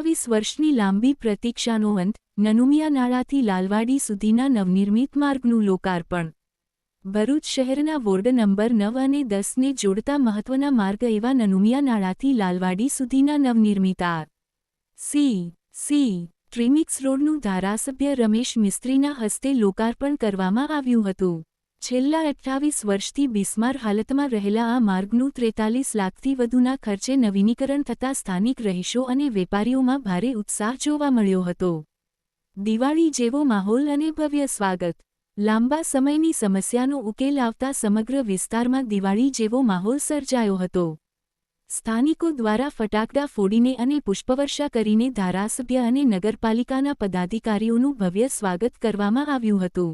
અઠ્ઠાવીસ વર્ષની લાંબી પ્રતીક્ષાનો અંત નનુમિયા નાળાથી લાલવાડી સુધીના નવનિર્મિત માર્ગનું લોકાર્પણ. ભરૂચ શહેરના વોર્ડ નંબર નવ અને દસને જોડતા મહત્વના માર્ગ એવા નનુમિયા નાળાથી લાલવાડી સુધીના નવનિર્મિત આર. સી. સી. ટ્રીમિક્સ રોડનું ધારાસભ્ય રમેશ મિસ્ત્રીના હસ્તે લોકાર્પણ કરવામાં આવ્યું હતું. છેલ્લા અઠ્ઠાવીસ વર્ષથી બિસ્માર હાલતમાં રહેલા આ માર્ગનું ત્રેતાલીસ લાખથી વધુના ખર્ચે નવીનીકરણ થતાં સ્થાનિક રહીશો અને વેપારીઓમાં ભારે ઉત્સાહ જોવા મળ્યો હતો. દિવાળી જેવો માહોલ અને ભવ્ય સ્વાગત. લાંબા સમયની સમસ્યાનો ઉકેલ આવતા સમગ્ર વિસ્તારમાં દિવાળી જેવો માહોલ સર્જાયો હતો. સ્થાનિકો દ્વારા ફટાકડા ફોડીને અને પુષ્પવર્ષા કરીને ધારાસભ્ય અને નગરપાલિકાના પદાધિકારીઓનું ભવ્ય સ્વાગત કરવામાં આવ્યું હતું.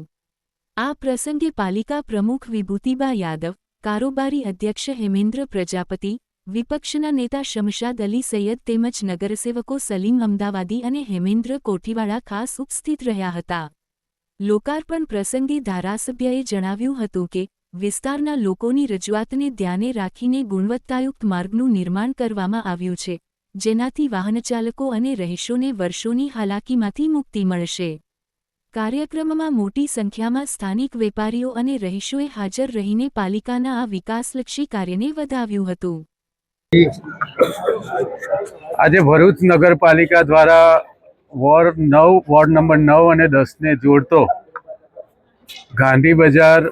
આ પ્રસંગે પાલિકા પ્રમુખ વિભૂતિબા યાદવ, કારોબારી અધ્યક્ષ હેમેન્દ્ર પ્રજાપતિ, વિપક્ષના નેતા શમશાદ અલી સૈયદ તેમજ નગરસેવકો સલીમ અમદાવાદી અને હેમેન્દ્ર કોઠીવાળા ખાસ ઉપસ્થિત રહ્યા હતા. લોકાર્પણ પ્રસંગે ધારાસભ્યએ જણાવ્યું હતું કે, વિસ્તારના લોકોની રજૂઆતને ધ્યાને રાખીને ગુણવત્તાયુક્ત માર્ગનું નિર્માણ કરવામાં આવ્યું છે, જેનાથી વાહનચાલકો અને રહીશોને વર્ષોની હાલાકીમાંથી મુક્તિ મળશે. કાર્યક્રમમાં મોટી સંખ્યામાં સ્થાનિક વેપારીઓ અને રહીશોએ હાજર રહીને પાલિકાના આ વિકાસલક્ષી કાર્યને વધાવ્યું હતું. આજે ભરૂચ નગરપાલિકા દ્વારા વોર્ડ નવ, વોર્ડ નંબર નવ અને દસને જોડતો ગાંધી બજાર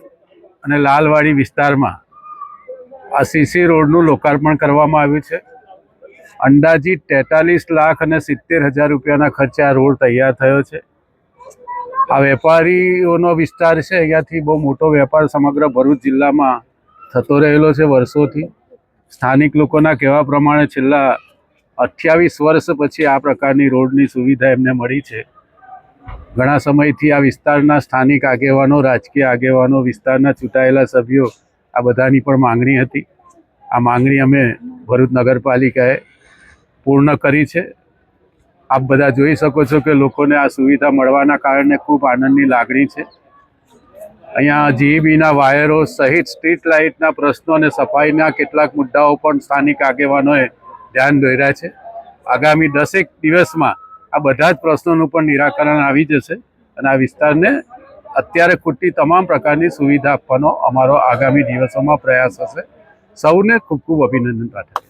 અને લાલવાડી વિસ્તારમાં આ સીસી રોડનું લોકાર્પણ કરવામાં આવ્યું છે. અંદાજિત તેતાલીસ લાખ અને સિત્તેર હજાર રૂપિયાના ખર્ચે આ રોડ તૈયાર થયો છે. આ વેપારીઓનો વિસ્તાર છે, અહીંયાથી બહુ મોટો વેપાર સમગ્ર ભરૂચ જિલ્લામાં થતો રહેલો છે વર્ષોથી. સ્થાનિક લોકોના કહેવા પ્રમાણે છેલ્લા અઠ્યાવીસ વર્ષ પછી આ પ્રકારની રોડની સુવિધા એમને મળી છે. ઘણા સમયથી આ વિસ્તારના સ્થાનિક આગેવાનો, રાજકીય આગેવાનો, વિસ્તારના ચૂંટાયેલા સભ્યો આ બધાની પણ માંગણી હતી. આ માંગણી અમે ભરૂચ નગરપાલિકાએ પૂર્ણ કરી છે. આપ બધા જોઈ શકો છો કે લોકોને આ સુવિધા મળવાના કારણે ખૂબ આનંદની લાગણી છે. અહીંયા જીઈબીના વાયરો સહિત સ્ટ્રીટ લાઇટના પ્રશ્નો અને સફાઈના કેટલાક મુદ્દાઓ પણ સ્થાનિક આગેવાનોએ ધ્યાન દોર્યા છે. આગામી દસેક દિવસમાં આ બધા જ પ્રશ્નોનું પણ નિરાકરણ આવી જશે અને આ વિસ્તારને અત્યારે ખૂટતી તમામ પ્રકારની સુવિધા આપવાનો અમારો આગામી દિવસોમાં પ્રયાસ હશે. સૌને ખૂબ ખૂબ અભિનંદન પાઠવું.